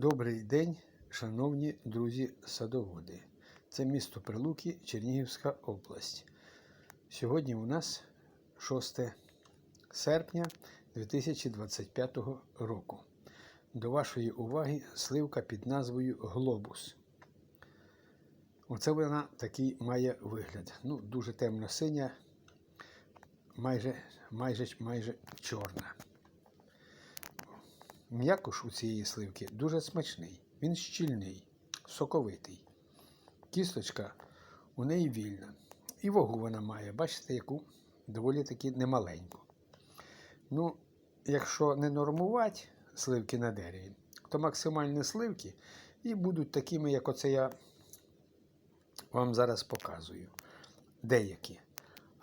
Добрий день, шановні друзі-садоводи. Це місто Прилуки, Чернігівська область. Сьогодні у нас 6 серпня 2025 року. До вашої уваги сливка під назвою Глобус. Оце вона такий має вигляд. Ну, дуже темно-синя, майже, майже, майже чорна. М'якош у цієї сливки дуже смачний. Він щільний, соковитий. Кісточка у неї вільна. І вагу вона має, бачите, яку доволі таки немаленьку. Ну, якщо не нормувати сливки на дереві, то максимальні сливки і будуть такими, як оце я вам зараз показую. Деякі.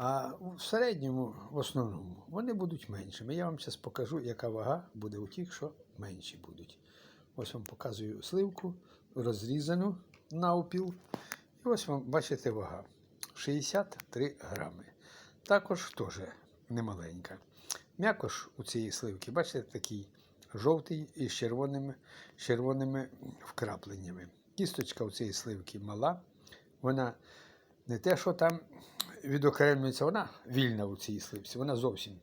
А в середньому, в основному, вони будуть меншими. Я вам зараз покажу, яка вага буде у тих, що менші будуть. Ось вам показую сливку, розрізану навпіл. І ось вам бачите вага. 63 грами. Також теж немаленька. М'якош у цієї сливки, бачите, такий жовтий із червоними, червоними вкрапленнями. Кісточка у цієї сливки мала. Вона не те, що там відокремлюється, вона вільна у цій сливці, вона зовсім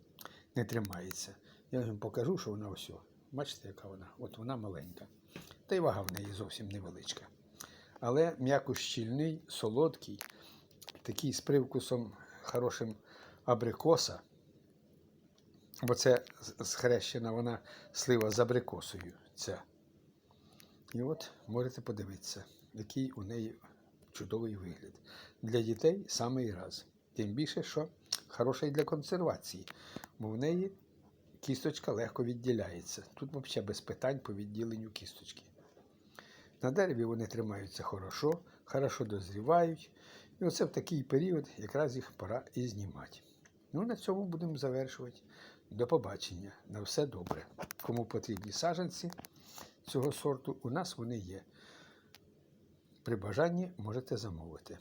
не тримається. Я вам покажу, що вона ось. Бачите, яка вона? От вона маленька. Та й вага в неї зовсім невеличка. Але м'яко щільний, солодкий, такий з привкусом хорошим абрикоса. Бо це схрещена вона слива з абрикосою. Ця. І от можете подивитися, який у неї чудовий вигляд. Для дітей самий раз. Тим більше, що хороша і для консервації, бо в неї кісточка легко відділяється. Тут взагалі без питань по відділенню кісточки. На дереві вони тримаються хорошо, хорошо дозрівають. І оце в такий період якраз їх пора і знімати. Ну, на цьому будемо завершувати. До побачення. На все добре. Кому потрібні саджанці цього сорту, у нас вони є. При бажанні можете замовити.